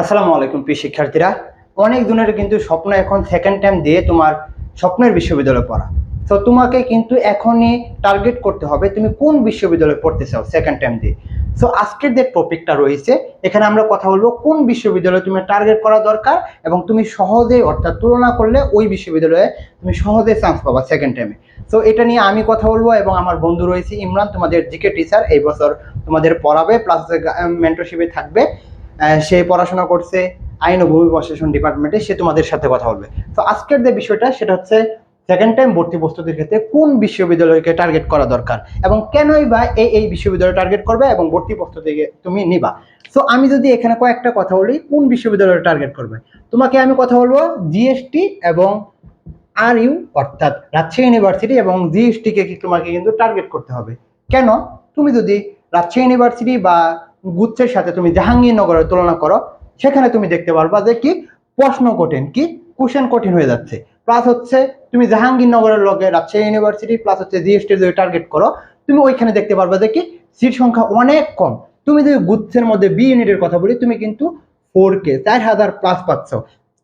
আসসালামু আলাইকুম প্রিয় শিক্ষার্থীরা। অনেক দিনের কিন্তু স্বপ্ন এখন সেকেন্ড টাইম দিয়ে তোমার স্বপ্নের বিশ্ববিদ্যালয়ে পড়া। তো তোমাকে কিন্তু এখনই টার্গেট করতে হবে তুমি কোন বিশ্ববিদ্যালয়ে পড়তে চাও সেকেন্ড টাইম দিয়ে। সো আজকের যে টপিকটা রয়েছে, এখানে আমরা কথা বলব কোন বিশ্ববিদ্যালয়ে তুমি টার্গেট করা দরকার এবং তুমি সহজে অর্থাৎ তুলনা করলে ওই বিশ্ববিদ্যালয়ে তুমি সহজে চান্স পাবা সেকেন্ড টাইমে সো এটা নিয়ে আমি কথা বলব এবং আমার বন্ধু রয়েছে ইমরান, তোমাদের জিকে টিচার এই বছর তোমাদের পড়াবে প্লাস মেন্টরশিপে থাকবে। সে পড়াশোনা করছে আইন ও ভূমি প্রশাসন ডিপার্টমেন্টে সে তোমাদের সাথে কথা বলবে। তো আজকের যে বিষয়টা, সেটা হচ্ছে সেকেন্ড টাইম ভর্তি প্রস্তুতির ক্ষেত্রে কোন বিশ্ববিদ্যালয়কে টার্গেট করা দরকার এবং কেনই বা এই এই বিশ্ববিদ্যালয় টার্গেট করবে এবং ভর্তি প্রস্তুতিকে তুমি নিবা? সো আমি যদি এখানে কয়েকটা কথা বলি, কোন বিশ্ববিদ্যালয় টার্গেট করবে? তোমাকে আমি কথা বলব জিএসটি এবং আর ইউ অর্থাৎ রাজশাহী ইউনিভার্সিটি এবং জিএসটিকে তোমাকে কিন্তু টার্গেট করতে হবে। কেন? তুমি যদি রাজশাহী ইউনিভার্সিটি বা গুচ্ছের সাথে তুমি জাহাঙ্গীরনগরের তুলনা করো সেখানে তুমি দেখতে পারবা যে কি প্রশ্ন কঠিন কি কোশ্চেন কঠিন হয়ে যাচ্ছে। প্লাস হচ্ছে তুমি জাহাঙ্গীরনগরের লগে রাজশাহী ইউনিভার্সিটি প্লাস হচ্ছে জিএসটি যদি টার্গেট করো তুমি ওইখানে দেখতে পারবা যে কি সিট সংখ্যা অনেক কম। তুমি যদি গুচ্ছের মধ্যে বি ইউনিটের কথা বলি তুমি কিন্তু ফোর কে চার হাজার প্লাস পাচ্ছ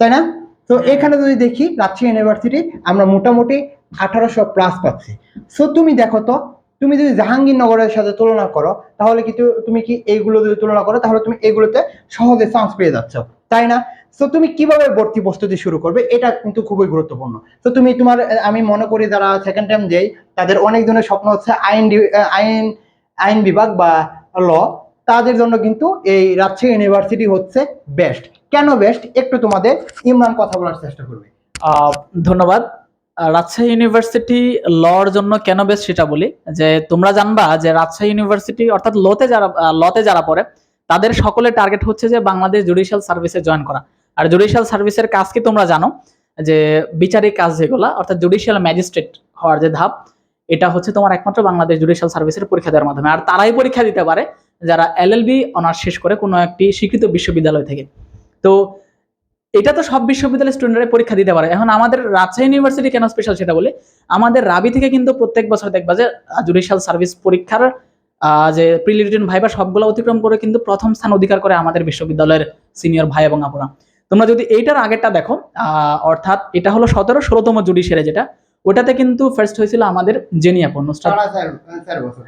তাই না? তো এখানে যদি দেখি রাজশাহী ইউনিভার্সিটি আমরা মোটামুটি আঠারোশো প্লাস পাচ্ছি। সো তুমি দেখো তো তুমি যদি জাহাঙ্গীরনগরের সাথে তুলনা করো, তাহলে কি তুমি কি এইগুলো যদি তুলনা করো, তাহলে তুমি এগুলোতে সহজে চান্স পেয়ে যাচ্ছ। তাই না? সো তুমি কীভাবে ভর্তি প্রস্তুতি শুরু করবে, এটা কিন্তু খুবই গুরুত্বপূর্ণ। তো তুমি তোমার আমি মনে করি যারা সেকেন্ড টাইম যেই, তাদের অনেক জনের স্বপ্ন হচ্ছে আইন আইন আইন বিভাগ বা ল তাদের জন্য কিন্তু এই রাজশাহী ইউনিভার্সিটি হচ্ছে বেস্ট কেন বেস্ট একটু তোমাদের ইমরান কথা বলার চেষ্টা করবে। ধন্যবাদ। রাজশাহী ইউনিভার্সিটি লর জন্য কেন বেশ সেটা বলি? যে তোমরা জানবা যে রাজশাহী ইউনিভার্সিটি অর্থাৎ লতে যারা লতে যারা পড়ে, তাদের সকলে টার্গেট হচ্ছে যে বাংলাদেশ জুডিশিয়াল সার্ভিসে জয়েন করা। আর জুডিশিয়াল সার্ভিসের কাজ কি তোমরা জানো? যে বিচারিক কাজ যেগুলো, অর্থাৎ জুডিশিয়াল ম্যাজিস্ট্রেট হওয়ার যে ধাপ, এটা হচ্ছে তোমার একমাত্র বাংলাদেশ জুডিশিয়াল সার্ভিসের পরীক্ষা দেওয়ার মাধ্যমে। আর তারাই পরীক্ষা দিতে পারে যারা এলএলবি অনার্স শেষ করে কোনো একটি স্বীকৃত বিশ্ববিদ্যালয় থেকে। তো এটা তো সব বিশ্ববিদ্যালয়ের স্টুডেন্টরা পরীক্ষা দিতে পারে। এখন আমাদের রাজশাহী ইউনিভার্সিটি কেন স্পেশাল সেটা বলি? আমাদের রাবি থেকে কিন্তু প্রত্যেক বছর দেখবা যে জুডিশিয়াল সার্ভিস পরীক্ষার যে প্রিলিটেন ভাইবা সবগুলো অতিক্রম করে কিন্তু প্রথম স্থান অধিকার করে আমাদের বিশ্ববিদ্যালয়ের সিনিয়র ভাই এবং আপুরা। তোমরা যদি এইটার আগেরটা দেখো অর্থাৎ এটা হলো সতেরো ষোলোতম জুডিশিয়ারে যেটা ওটাতে কিন্তু ফার্স্ট হয়েছিল আমাদের জেনি আপু নুসরাত।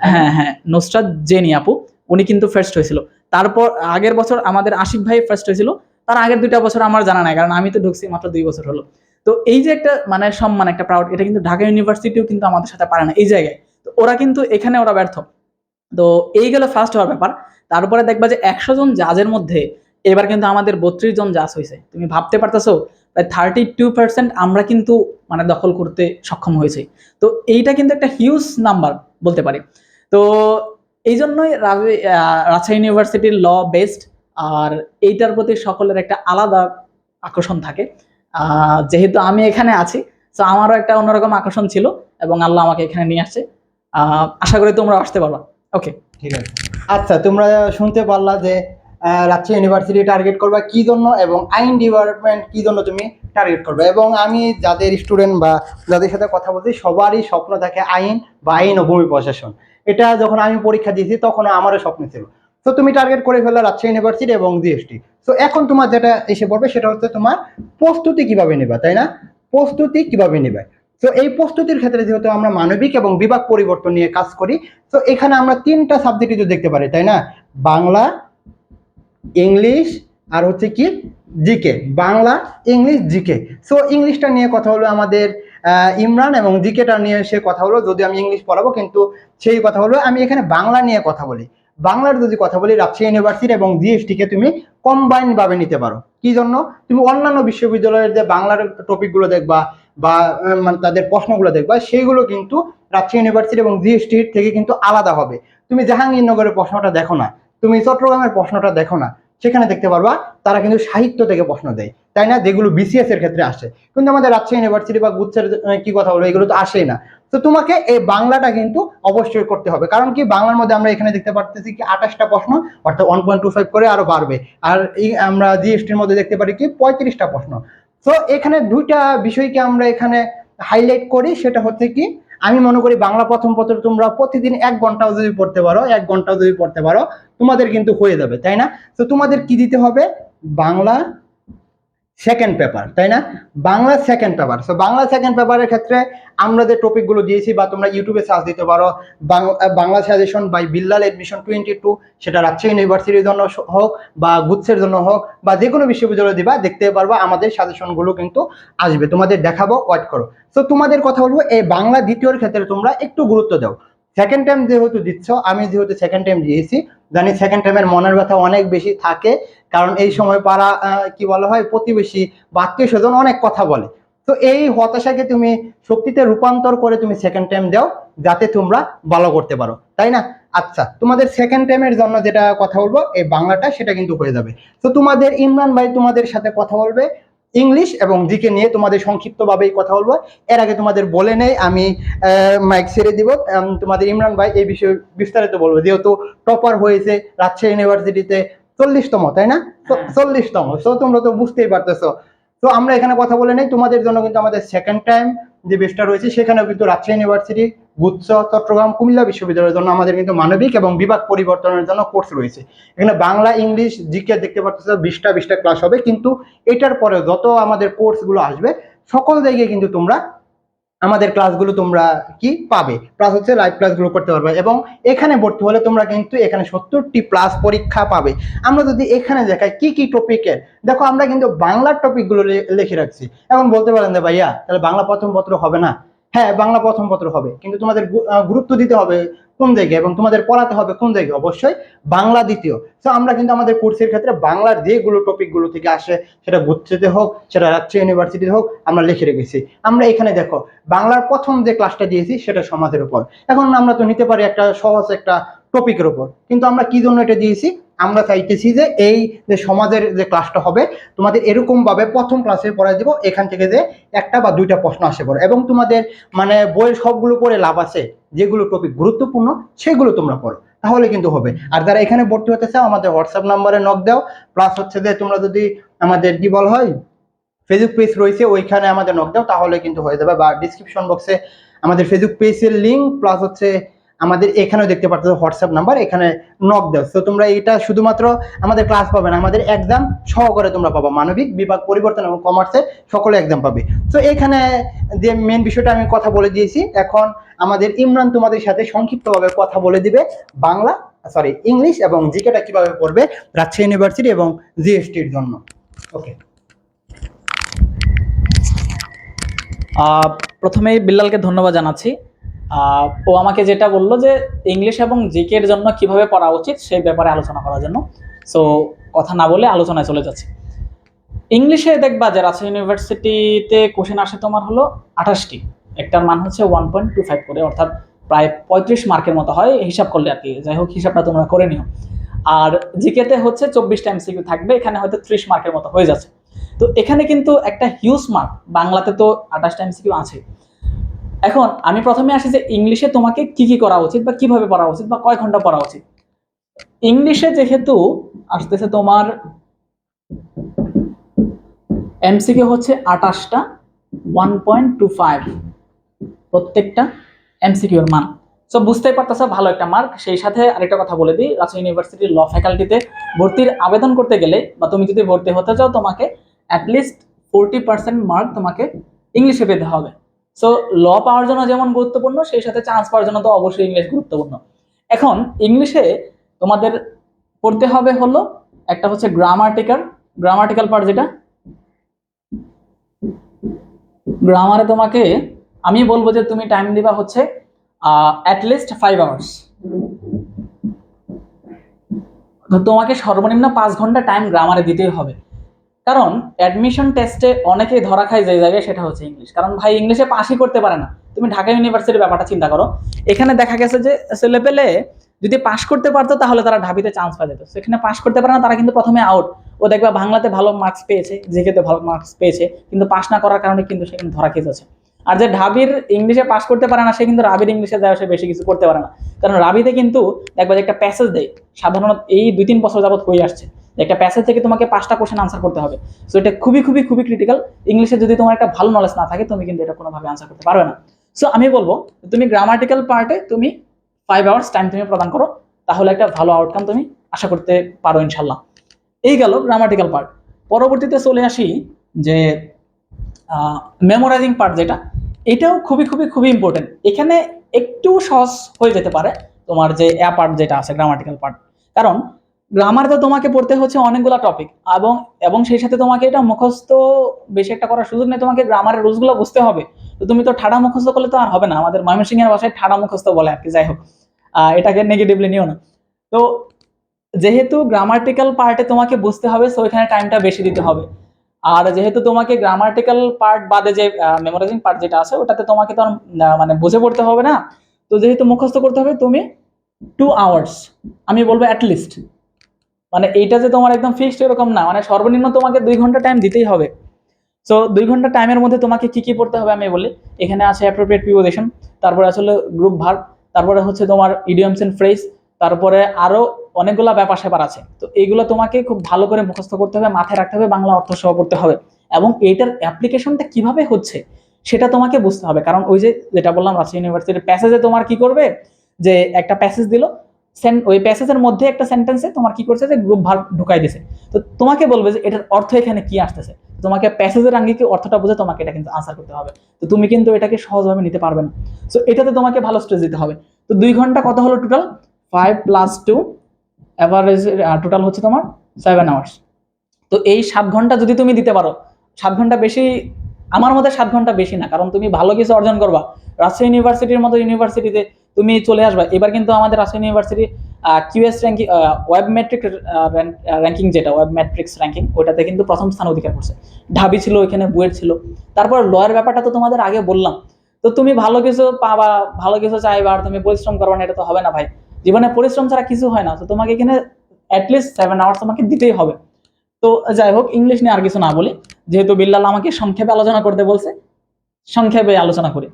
হ্যাঁ হ্যাঁ নুসরাত জেনি আপু উনি কিন্তু ফার্স্ট হয়েছিল। তারপর আগের বছর আমাদের আশিক ভাই ফার্স্ট হয়েছিল তার আগের দুইটা বছর আমার জানা নাই, কারণ আমি তো ঢুকছি মাত্র দুই বছর হলো। তো এই যে একটা মানে সম্মান, একটা প্রাউড এটা কিন্তু ঢাকা ইউনিভার্সিটিও কিন্তু আমাদের সাথে পারে না এই জায়গায়। তো ওরা কিন্তু এখানে ওরা ব্যর্থ। তো এই গেল ফার্স্ট হওয়ার ব্যাপার। তারপরে দেখবা যে একশো জন জাজের মধ্যে এবার কিন্তু আমাদের বত্রিশ জন জাজ হয়েছে তুমি ভাবতে পারতেছো, প্রায় থার্টি টু পার্সেন্ট আমরা কিন্তু মানে দখল করতে সক্ষম হয়েছি। তো এইটা কিন্তু একটা হিউজ নাম্বার বলতে পারি। তো এই জন্যই রাজশাহী ইউনিভার্সিটির ল বেস্ট আর এইটার প্রতি সকলের একটা আলাদা আকর্ষণ থাকে। যেহেতু আমি এখানে আছি তো আমারও একটা অন্যরকম আকর্ষণ ছিল এবং আল্লাহ আমাকে এখানে নিয়ে আসছে। আশা করি তোমরা আসতে পারবা। ওকে ঠিক আছে। আচ্ছা তোমরা শুনতে পারলা যে রাজশাহী ইউনিভার্সিটি টার্গেট করবা কি জন্য এবং আইন ডিপার্টমেন্ট কি জন্য তুমি টার্গেট করবে? এবং আমি যাদের স্টুডেন্ট বা যাদের সাথে কথা বলছি, সবারই স্বপ্ন থাকে আইন বা আইন ও ভূমি প্রশাসন। এটা যখন আমি পরীক্ষা দিয়েছি, তখন আমারও স্বপ্ন ছিল। তো তুমি টার্গেট করে ফেললে রাজশাহী ইউনিভার্সিটি এবং জিএসটি তো এখন তোমার যেটা এসে পড়বে সেটা হচ্ছে তোমার প্রস্তুতি কীভাবে নেবা, তাই না? প্রস্তুতি কীভাবে নেবে? তো এই প্রস্তুতির ক্ষেত্রে যেহেতু আমরা মানবিক এবং বিভাগ পরিবর্তন নিয়ে কাজ করি তো এখানে আমরা তিনটা সাবজেক্ট যদি দেখতে পারি, তাই না? বাংলা, ইংলিশ আর হচ্ছে কি GK Bangla, English GK so ইংলিশটা নিয়ে কথা হলো আমাদের ইমরান এবং জিকেটা নিয়ে সে কথা হলো, যদি আমি ইংলিশ পড়াবো, কিন্তু সেই কথা হলো আমি এখানে বাংলা নিয়ে কথা বলি। বাংলার যদি কথা বলি, রাজশাহী ইউনিভার্সিটি এবং জিএসটিকে তুমি কম্বাইন ভাবে নিতে পারো। কি জন্য? তুমি অন্যান্য বিশ্ববিদ্যালয়ের যে বাংলার টপিকগুলো দেখবা বা মানে তাদের প্রশ্নগুলো দেখবা সেইগুলো কিন্তু রাজশাহী ইউনিভার্সিটি এবং জিএসটির থেকে কিন্তু আলাদা হবে। তুমি জাহাঙ্গীরনগরের প্রশ্নটা দেখো না, তুমি চট্টগ্রামের প্রশ্নটা দেখো না, সেখানে দেখতে পারবা তারা কিন্তু সাহিত্য থেকে প্রশ্ন দেয়। তাই না? যেগুলো বিসিএস এর ক্ষেত্রে আসে। কিন্তু আমাদের রাজশাহী ইউনিভার্সিটি বা গুচ্ছের কি কথা বলো এগুলো তো আসেই না। তো তোমাকে এই বাংলাটা কিন্তু অবশ্যই করতে হবে। কারণ কি, বাংলার মধ্যে আমরা এখানে দেখতে পারতেছি কি আঠাশটা প্রশ্ন, অর্থাৎ ওয়ান পয়েন্ট টু ফাইভ করে আরও বাড়বে। আর এই আমরা জিএসটির মধ্যে দেখতে পারি কি পঁয়ত্রিশটা প্রশ্ন। তো এখানে দুইটা বিষয়কে আমরা এখানে হাইলাইট করি, সেটা হচ্ছে কি, আমি মনে করি বাংলা প্রথম পত্র তোমরা প্রতিদিন এক ঘন্টাও যদি পড়তে পারো, এক ঘন্টাও যদি পড়তে পারো, তোমাদের কিন্তু হয়ে যাবে, তাই না? তো তোমাদের কি দিতে হবে? বাংলা সেকেন্ড পেপার তাই না? Bangla second paper so Bangla second পেপারের ক্ষেত্রে আমরা যে টপিকগুলো দিয়েছি বা তোমরা ইউটিউবে সার্চ দিতে পারো Bangla suggestion by Billal admission twenty two সেটা রাজশাহী ইউনিভার্সিটির জন্য হোক বা গুচ্ছের জন্য হোক বা যে কোনো বিশ্ববিদ্যালয় দিবা দেখতে পারবা আমাদের সাজেশনগুলো কিন্তু আসবে। তোমাদের দেখাবো ওয়েট করো। সো তোমাদের কথা বলব, এই বাংলা দ্বিতীয়র ক্ষেত্রে তোমরা একটু গুরুত্ব দাও। সেকেন্ড টাইম যেহেতু দিচ্ছ, আমি যেহেতু সেকেন্ড টাইম দিয়েছি, জানি সেকেন্ড টাইমের মনের ব্যথা অনেক বেশি থাকে, কারণ এই সময় পাড়া কি বলা হয়, প্রতিবেশী বা আত্মীয় স্বজন অনেক কথা বলে। তো এই হতাশাকে তুমি শক্তিতে রূপান্তর করে তুমি সেকেন্ড টাইম দাও, যাতে তোমরা ভালো করতে পারো। তাই না? আচ্ছা তোমাদের সেকেন্ড টাইমের জন্য যেটা কথা বলব, এই বাংলাটা সেটা কিন্তু হয়ে যাবে। তো তোমাদের ইমরান ভাই তোমাদের সাথে কথা বলবে ইংলিশ এবং জিকে নিয়ে তোমাদের সংক্ষিপ্তভাবেই কথা বলব। এর আগে তোমাদের বলে নেই আমি মাইক ছেড়ে দিব। তোমাদের ইমরান ভাই এই বিষয়ে বিস্তারিত বলব যেহেতু টপার হয়েছে রাজশাহী ইউনিভার্সিটিতে চল্লিশতম তাই না? হ্যাঁ। চল্লিশতম তো তোমরা তো বুঝতেই পারতেছো। তো আমরা এখানে কথা বলে নেই তোমাদের জন্য কিন্তু আমাদের সেকেন্ড টাইম যে বেসটা রয়েছে সেখানেও কিন্তু রাজশাহী ইউনিভার্সিটি গুচ্ছ চট্টগ্রাম, কুমিল্লা বিশ্ববিদ্যালয়ের জন্য আমাদের কিন্তু মানবিক এবং বিভাগ পরিবর্তনের জন্য কোর্স রয়েছে। এখানে বাংলা, ইংলিশ, জিকে দেখতে পাচ্ছ বিশটা বিশটা ক্লাস হবে। কিন্তু এটার পরে যত আমাদের কোর্সগুলো আসবে, সকল জায়গায় কিন্তু তোমরা আমাদের ক্লাসগুলো তোমরা কি পাবে। প্লাস হচ্ছে লাইভ ক্লাসগুলো করতে পারবে এবং এখানে ভর্তি হলে তোমরা কিন্তু এখানে সত্তরটি প্লাস পরীক্ষা পাবে। আমরা যদি এখানে দেখাই কি কি টপিকের দেখো আমরা কিন্তু বাংলার টপিকগুলো লিখে রাখছি। এখন বলতে পারেন যে ভাইয়া, তাহলে বাংলা প্রথম পত্র হবে না? হ্যাঁ বাংলা প্রথম পত্র হবে। কিন্তু তোমাদের গুরুত্ব দিতে হবে কোন জায়গায় এবং তোমাদের পড়াতে হবে কোন জায়গায় অবশ্যই বাংলা দ্বিতীয়। তো আমরা কিন্তু আমাদের কোর্সের ক্ষেত্রে বাংলার যেগুলো টপিকগুলো থেকে আসে, সেটা গুচ্ছেতে হোক, সেটা রাজশাহী ইউনিভার্সিটিতে হোক, আমরা লিখে রেখেছি। আমরা এখানে দেখো, বাংলার প্রথম যে ক্লাসটা দিয়েছি, সেটা সমাজের উপর। এখন আমরা তো নিতে পারি একটা সহজ একটা টপিকের উপর। কিন্তু আমরা কি জন্য এটা দিয়েছি? আমরা চাইতেছি যে এই যে সমাজের যে ক্লাসটা হবে, তোমাদের এরকম ভাবে প্রথম ক্লাসে পড়াই দিব, এখান থেকে যে একটা বা দুইটা প্রশ্ন আসে পড়ে। এবং তোমাদের মানে বইয়ের সবগুলো পড়ে লাভ আছে, যেগুলো টপিক গুরুত্বপূর্ণ, সেগুলো তোমরা পড়ো। তাহলে কিন্তু হবে। আর যারা এখানে ভর্তি হতে চাও, আমাদের হোয়াটসঅ্যাপ নাম্বারে নক দাও। প্লাস হচ্ছে যে তোমরা যদি আমাদের কি বল হয় ফেসবুক পেজ রয়েছে, ওইখানে আমাদের নক দাও, তাহলে কিন্তু হয়ে যাবে। বা ডিসক্রিপশন বক্সে আমাদের ফেসবুক পেজের লিঙ্ক প্লাস হচ্ছে আমাদের এখানেও দেখতে পাচ্ছ হোয়াটসঅ্যাপ নাম্বার, এখানে নক দাও তো তোমরা এটা শুধুমাত্র আমাদের ক্লাস পাবে না, আমাদের এক্সাম সহকারে তোমরা পাবা। মানবিক বিভাগ পরিবর্তন এবং কমার্সের সকলে এক্সাম পাবে। তো এখানে যে মেন বিষয়টা আমি কথা বলে দিয়েছি, এখন আমাদের ইমরান তোমাদের সাথে সংক্ষিপ্তভাবে কথা বলে দিবে বাংলা সরি ইংলিশ এবং জিকেটা কীভাবে পড়বে রাজশাহী ইউনিভার্সিটি এবং জিএসটির জন্য। ওকে প্রথমেই বিল্লালকে ধন্যবাদ জানাচ্ছি। ও আমাকে যেটা বলল যে ইংলিশ এবং জিকের জন্য কীভাবে পড়া উচিত সেই ব্যাপারে আলোচনা করার জন্য। সো কথা না বলে আলোচনায় চলে যাচ্ছে। ইংলিশে দেখবা যে রাজশাহী ইউনিভার্সিটিতে কোশ্চেন আসে তোমার হলো আঠাশটি। একটার মান হচ্ছে ওয়ান পয়েন্ট টু ফাইভ করে, অর্থাৎ প্রায় পঁয়ত্রিশ মার্কের মতো হয় হিসাব করলে আর কি। যাই হোক, হিসাবটা তোমরা করে নিও। আর জিকেতে হচ্ছে চব্বিশটা এমসিকিউ থাকবে, এখানে হয়তো ত্রিশ মার্কের মতো হয়ে যাচ্ছে। তো এখানে কিন্তু একটা হিউজ মার্ক বাংলাতে তো আঠাশ আঠাশটা এমসিকিউ আছে। এখন আমি প্রথমে আসি যে ইংলিশে তোমাকে কি কি করা উচিত বা কীভাবে পড়া উচিত বা কয় ঘণ্টা পড়া উচিত। ইংলিশে যেহেতু আসতেছে তোমার এমসিকিউ হচ্ছে আঠাশটা ওয়ান পয়েন্ট টু ফাইভ প্রত্যেকটা এমসিকিউর মান। সো বুঝতেই পারতেছো, ভালো একটা মার্ক সেই সাথে আরেকটা কথা বলে দিই, রাজশাহী ইউনিভার্সিটির ল ফ্যাকাল্টিতে ভর্তির আবেদন করতে গেলে বা তুমি যদি ভর্তি হতে চাও তোমাকে অ্যাটলিস্ট ফোরটি পার্সেন্ট মার্ক তোমাকে ইংলিশে পেতে হবে। সো ল পাওয়ার জন্য যেমন গুরুত্বপূর্ণ, সেই সাথে চান্স পাওয়ার জন্য তো অবশ্যই ইংলিশ গুরুত্বপূর্ণ। এখন ইংলিশে তোমাদের পড়তে হবে হলো একটা হচ্ছে গ্রামার্টিক্যাল গ্রামার্টিক্যাল পার্ট যেটা? গ্রামারে তোমাকে, আমি বলব যে তুমি টাইম দিবা হচ্ছে অ্যাটলিস্ট ফাইভ আওয়ার্স তোমাকে সর্বনিম্ন পাঁচ ঘণ্টা টাইম গ্রামারে দিতেই হবে। কারণ অ্যাডমিশন টেস্টে অনেকেই ধরা খায় যে জায়গায় সেটা হচ্ছে ইংলিশ কারণ ভাই ইংলিশে পাশই করতে পারে না। তুমি ঢাকা ইউনিভার্সিটির ব্যাপারটা চিন্তা করো। এখানে দেখা গেছে যে ছেলে পেলে যদি পাশ করতে পারতো তাহলে তারা ঢাবিতে চান্স পাওয়া যেত। সেখানে পাশ করতে পারে না, তারা কিন্তু প্রথমে আউট ও দেখবা বাংলাতে ভালো মার্কস পেয়েছে যে জিকেতে ভালো মার্কস পেয়েছে, কিন্তু পাশ না করার কারণে কিন্তু সেখানে ধরা খেয়ে যাচ্ছে। আর যে ঢাবির ইংলিশে পাশ করতে পারে না, সে কিন্তু রাবির ইংলিশে দেওয়া সে বেশি কিছু করতে পারে না। কারণ রাবিতে কিন্তু একবার একটা প্যাসেজ দেয়। সাধারণত এই দুই তিন বছর যাবত হয়ে আসছে। একটা প্যাসেজ থেকে তোমাকে পাঁচটা কোশ্চেন আনসার করতে হবে। সো এটা খুবই খুবই খুবই ক্রিটিক্যাল ইংলিশে যদি তোমার একটা ভালো নলেজ না থাকে, তুমি কিন্তু এটা কোনোভাবে আনসার করতে পারবে না। সো আমি বলব, তুমি গ্রামাটিক্যাল পার্টে তুমি ফাইভ আওয়ার্স টাইম তুমি প্রদান করো, তাহলে একটা ভালো আউটকাম তুমি আশা করতে পারো ইনশাল্লাহ এই গেল গ্রামাটিক্যাল পার্ট পরবর্তীতে চলে আসি যে মেমোরাইজিং পার্ট যেটা, এটাও খুবই খুবই খুবই ইম্পর্টেন্ট এখানে একটু সহজ হয়ে যেতে পারে তোমার যে অ্যা পার্ট যেটা আছে গ্রামাটিক্যাল পার্ট কারণ গ্রামার তো তোমাকে পড়তে হচ্ছে অনেকগুলো টপিক এবং এবং সেই সাথে তোমাকে এটা মুখস্থ বেশি একটা করার সুযোগ নেই। তোমাকে গ্রামারের রুলসগুলো বুঝতে হবে। তো তুমি তো ঠাডা মুখস্থ করলে তো আর হবে না। আমাদের ময়মনসিংহের ভাষায় ঠাডা মুখস্থ বলে আর কি, যাই হোক। এটাকে নেগেটিভলি নিও না। তো যেহেতু গ্রামাটিক্যাল পার্টে তোমাকে বুঝতে হবে সো এখানে টাইমটা বেশি দিতে হবে। আর যেহেতু তোমাকে গ্রামাটিক্যাল পার্ট বাদে যে মেমোরাইজিং পার্ট যেটা আছে, ওটাতে তোমাকে তো মানে বুঝে পড়তে হবে না। তো যেহেতু মুখস্থ করতে হবে, তুমি টু আওয়ার্স আমি বলব অ্যাটলিস্ট মানে এইটা যে তোমার একদম ফিক্সড এরকম না মানে সর্বনিম্ন তোমাকে দুই ঘণ্টা টাইম দিতেই হবে। সো দুই ঘণ্টা টাইমের মধ্যে তোমাকে কি কি পড়তে হবে আমি বলি। এখানে আছে অ্যাপ্রোপ্রিয়েট প্রিপোজিশন তারপরে আসলে গ্রুপ ভার্ব তারপরে হচ্ছে তোমার ইডিয়মস এন্ড ফ্রেজ তারপরে আরও অনেকগুলা ব্যাপার স্যাপার আছে। তো এইগুলো তোমাকে খুব ভালো করে মুখস্থ করতে হবে, মাথায় রাখতে হবে, বাংলা অর্থ সহ করতে হবে। এবং এইটার অ্যাপ্লিকেশনটা কীভাবে হচ্ছে, সেটা তোমাকে বুঝতে হবে। কারণ ওই যে যেটা বললাম, রাজশাহী ইউনিভার্সিটির প্যাসেজে তোমার কি করবে? যে একটা প্যাসেজ দিল ওই প্যাসেজের মধ্যে একটা সেন্টেন্সে তোমার কি করছে যে গ্রুপ ভার্ব ঢুকাই দিছে। তো তোমাকে বলবে যে এটার অর্থ এখানে কি আসতেছে? তোমাকে প্যাসেজের আঙ্গিকে অর্থটা বুঝে তোমাকে এটা কিন্তু আনসার করতে হবে। তো তুমি কিন্তু এটাকে সহজভাবে নিতে পারবে না। সো এটাতে তোমাকে ভালো স্ট্রেস দিতে হবে। তো দুই ঘণ্টা কত হলো total five plus two average total হচ্ছে তোমার সেভেন আওয়ার্স তো এই সাত ঘণ্টা যদি তুমি দিতে পারো, সাত ঘণ্টা বেশি, আমার মতে সাত ঘণ্টা বেশি না। কারণ তুমি ভালো কিছু অর্জন করবা। রাজশাহী ইউনিভার্সিটির মতো ইউনিভার্সিটিতে তুমি চলে আসবা। এবার কিন্তু আমাদের Rajshahi university QS ranking web metric ranking যেটা ওয়েব ম্যাট্রিক্স র্যাঙ্কিং ওটাতে কিন্তু প্রথম স্থান অধিকার করছে। ঢাবি ছিল, ওইখানে বুয়েট ছিল। তারপর লয়ের ব্যাপারটা তো তোমাদের আগে বললাম। তো তুমি ভালো কিছু পাবা, ভালো কিছু চাইবা, আর তুমি পরিশ্রম করবা না, এটা তো হবে না ভাই। জীবনে পরিশ্রম ছাড়া কিছু হয় না। তো তোমাকে এখানে অ্যাটলিস্ট সেভেন আওয়ার্স তোমাকে দিতেই হবে। তো যাই হোক ইংলিশ নিয়ে আর কিছু না বলি। যেহেতু বিল্লাল আমাকে সংক্ষেপে আলোচনা করতে বলছে, সংক্ষেপে আলোচনা করি।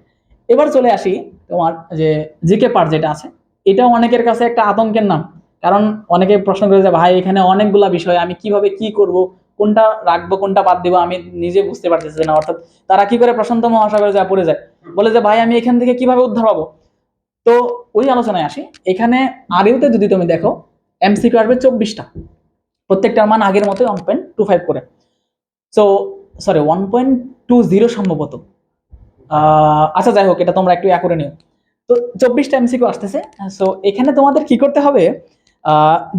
এবার চলে আসি তোমার যে জিকে পার্ট যেটা আছে, এটাও অনেকের কাছে একটা আতঙ্কের নাম। কারণ অনেকে প্রশ্ন করে যে, ভাই, এখানে অনেকগুলা বিষয়, আমি কীভাবে কি করব? কোনটা রাখব, কোনটা বাদ দিব? আমি নিজে বুঝতে পারতেছি না। অর্থাৎ তারা কি করে? প্রশান্ত মহাসাগরে যা পড়ে যায়। বলে যে, ভাই, আমি এখান থেকে কীভাবে উদ্ধার পাবো? তো ওই আলোচনায় আসি। এখানে আরিউতে যদি তুমি দেখো, এমসিকিউ আসবে চব্বিশটা। প্রত্যেকটার মান আগের মতোই ওয়ান পয়েন্ট টু ফাইভ করে। So sorry one point two zero সম্ভবত। আচ্ছা যাই হোক, এটা তোমরা একটু ইয়া করে নিও। তো চব্বিশটা এমসিকিউ আসতেছে। সো এখানে তোমাদের কি করতে হবে?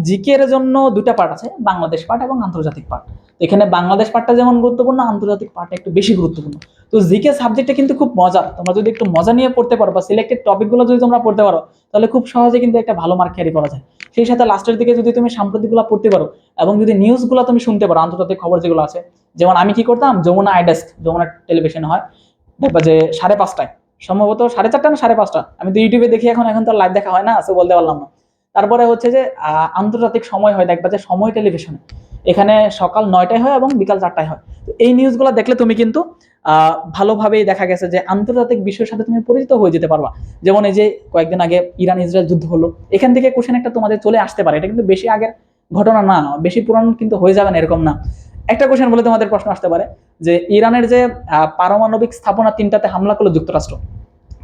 জিকে এর জন্য দুটা পার্ট আছে, বাংলাদেশ পার্ট এবং আন্তর্জাতিক পার্ট এখানে বাংলাদেশ পার্টটা যেমন গুরুত্বপূর্ণ, আন্তর্জাতিক পার্টটা একটু বেশি গুরুত্বপূর্ণ। তো জিকে সাবজেক্টটা কিন্তু খুব মজার। তোমরা যদি একটু মজা নিয়ে পড়তে পারো বা সিলেক্টেড টপিকগুলো যদি তোমরা পড়তে পারো, তাহলে খুব সহজে কিন্তু একটা ভালো মার্ক ক্যারি করা যায়। সেই সাথে লাস্টের দিকে যদি তুমি সাম্প্রতিকগুলো পড়তে পারো এবং যদি নিউজগুলো তুমি শুনতে পারো, আন্তর্জাতিক খবর যেগুলো আছে, যেমন আমি কি করতাম? যমুনা আইডেস্ক যমুনা টেলিভিশন হয়। যে সাড়ে পাঁচটায়। সম্ভবত সাড়ে চারটা না সাড়ে পাঁচটা। আমি তো ইউটিউবে দেখি এখন এখন তো লাইভ দেখা হয় না সো বলতে পারলাম না। তারপরে হচ্ছে যে আন্তর্জাতিক সময় হয় দেখবা যে সময় টেলিভিশনে এখানে সকাল নয়টায় হয় এবং বিকাল চারটায় হয়। তো এই নিউজগুলো দেখলে তুমি কিন্তু ভালোভাবেই দেখা গেছে যে, আন্তর্জাতিক বিষয়ের সাথে তুমি পরিচিত হয়ে যেতে পারবা। যেমন এই যে, কয়েকদিন আগে ইরান ইসরায়েল যুদ্ধ হলো। এখান থেকে কোশ্চেন একটা তোমাদের চলে আসতে পারে। এটা কিন্তু বেশি আগের ঘটনা না, বেশি পুরান কিন্তু হয়ে যাবে না, এরকম না। একটা কোশ্চেন বলে তোমাদের প্রশ্ন আসতে পারে, যে ইরানের যে পারমাণবিক স্থাপনা তিনটাতে হামলা করল যুক্তরাষ্ট্র।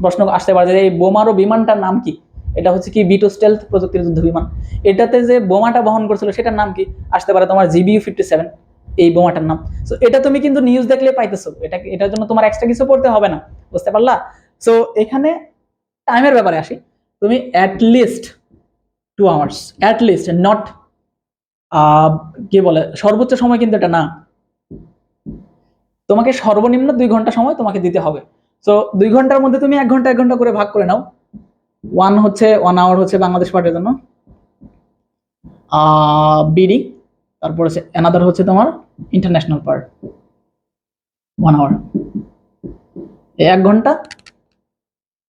প্রশ্ন আসতে পারে যে এই বোমারো বিমানটার নাম কি? এটা হচ্ছে কি বিটো স্টেলথ প্রযুক্তির যুদ্ধ বিমান। এটাতে যে বোমাটা বহন করছিল সেটার নাম কি? আসতে পারে তোমার জিবিইউ ফিফটি সেভেন এই বোমাটার নাম। সো এটা তুমি কিন্তু নিউজ দেখলে পাইতেছো। এটা এটার জন্য তোমার এক্সট্রা কিছু পড়তে হবে না, বুঝতে পারলা? সো এখানে টাইমের ব্যাপারে আসি। তুমি at least two hours at least not কি বলে, সর্বোচ্চ সময় কিন্তু এটা না। তোমাকে সর্বনিম্ন দুই ঘণ্টা সময় তোমাকে দিতে হবে। সো দুই ঘণ্টার মধ্যে তুমি এক ঘণ্টা এক ঘণ্টা করে ভাগ করে নাও। ওয়ান হচ্ছে ওয়ান আওয়ার হচ্ছে বাংলাদেশ পার্টের জন্য। বিডি, তারপর হচ্ছে অ্যানাদার হচ্ছে তোমার ইন্টারন্যাশনাল পার্ট ওয়ান আওয়ার এক ঘণ্টা,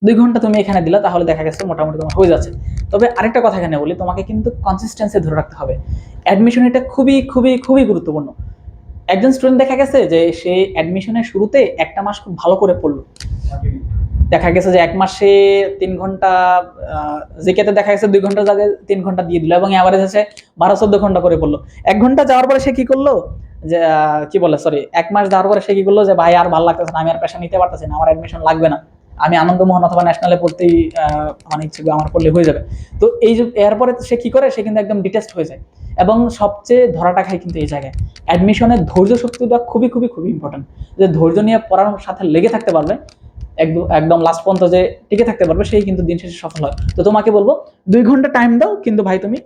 দুই ঘণ্টা তুমি এখানে দিলা, তাহলে দেখা গেছে মোটামুটি তোমার হয়ে যাচ্ছে। তবে আরেকটা কথা এখানে বলি, তোমাকে কিন্তু কনসিস্টেন্সি ধরে রাখতে হবে। অ্যাডমিশন এটা খুবই খুবই খুবই গুরুত্বপূর্ণ। একজন স্টুডেন্ট দেখা গেছে যে সে অ্যাডমিশনের শুরুতে একটা মাস খুব ভালো করে পড়ল। দেখা গেছে যে এক মাসে তিন ঘণ্টা জিকেতে দেখা গেছে দুই ঘণ্টা জায়গায় তিন ঘণ্টা দিয়ে দিল এবং অ্যাভারেজ আছে বারো, চোদ্দ ঘণ্টা করে পড়ল। এক ঘণ্টা যাওয়ার পরে সে কি করল? যে কি বলে সরি এক মাস যাওয়ার পরে সে কি করল? যে, ভাই, আর ভালো লাগতেছে না, আমি আর পেশা নিতে পারতেছি না, আমার অ্যাডমিশন লাগবে না। আমি আনন্দমোহন অথবা ন্যাশনালে পড়তেই মানে ইচ্ছে আমার পড়লে হয়ে যাবে। তো এই যে, এরপরে সে কি করে? সে কিন্তু একদম ডিটেস্ট হয়ে যায়। এবং সবচেয়ে ধরাটা খাই কিন্তু এই জায়গায়। অ্যাডমিশনের ধৈর্য শক্তিটা খুবই খুবই খুবই ইম্পর্টেন্ট যে ধৈর্য নিয়ে পড়ার সাথে লেগে থাকতে পারবে একদম একদম লাস্ট পর্যন্ত যে টিকে থাকতে পারবে, সেই কিন্তু দিন শেষে সফল হয়। তো তোমাকে বলব, দুই ঘণ্টা টাইম দাও, কিন্তু ভাই তুমি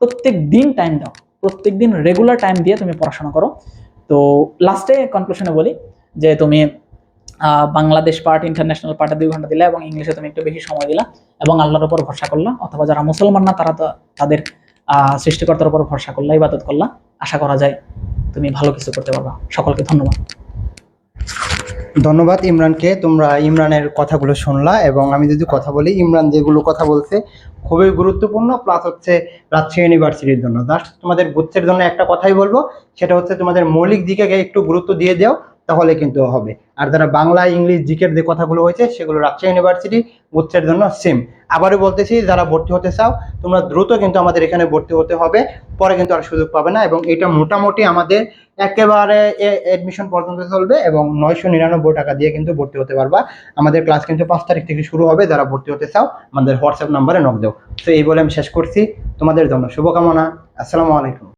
প্রত্যেক দিন টাইম দাও। প্রত্যেক দিন রেগুলার টাইম দিয়ে তুমি পড়াশোনা করো। তো লাস্টে কনক্লুশনে বলি যে তুমি বাংলাদেশ পার্ট ইন্টারন্যাশনাল পার্টে দুই ঘণ্টা দিলা এবং ইংলিশে তুমি একটু বেশি সময় দিলা এবং আল্লাহর উপর ভরসা করলা। অথবা যারা মুসলমান না, তারা তো তাদের সৃষ্টিকর্তার উপর ভরসা করলা, ইবাদত করলা। আশা করা যায় তুমি ভালো কিছু করতে পারবা। সকলকে ধন্যবাদ। ধন্যবাদ ইমরানকে। তোমরা ইমরানের কথাগুলো শুনলা এবং আমি যদি কথা বলি, ইমরান যেগুলো কথা বলছে খুবই গুরুত্বপূর্ণ প্লাস হচ্ছে রাজশাহী ইউনিভার্সিটির জন্য। জাস্ট তোমাদের বুথের জন্য একটা কথাই বলব, সেটা হচ্ছে তোমাদের মৌলিক দিকে একটু গুরুত্ব দিয়ে দাও। তাহলে কিন্তু হবে। আর যারা বাংলা, ইংলিশ জিকের যে কথাগুলো হয়েছে, সেগুলো রাজশাহী ইউনিভার্সিটি বুথের জন্য সেম আবারও বলতেছি, যারা ভর্তি হতে চাও, তোমরা দ্রুত কিন্তু আমাদের এখানে ভর্তি হতে হবে। পরে কিন্তু আর সুযোগ পাবে না এবং এটা মোটামুটি আমাদের একেবারে অ্যাডমিশন পর্যন্ত চলবে এবং নয়শো নিরানব্বই টাকা দিয়ে কিন্তু ভর্তি হতে পারবা। আমাদের ক্লাস কিন্তু পাঁচ তারিখ থেকে শুরু হবে, যারা ভর্তি হতে চাও, আমাদের হোয়াটসঅ্যাপ নাম্বারে নক দাও। তো এই বলে আমি শেষ করছি। তোমাদের জন্য শুভকামনা। আসসালামু আলাইকুম।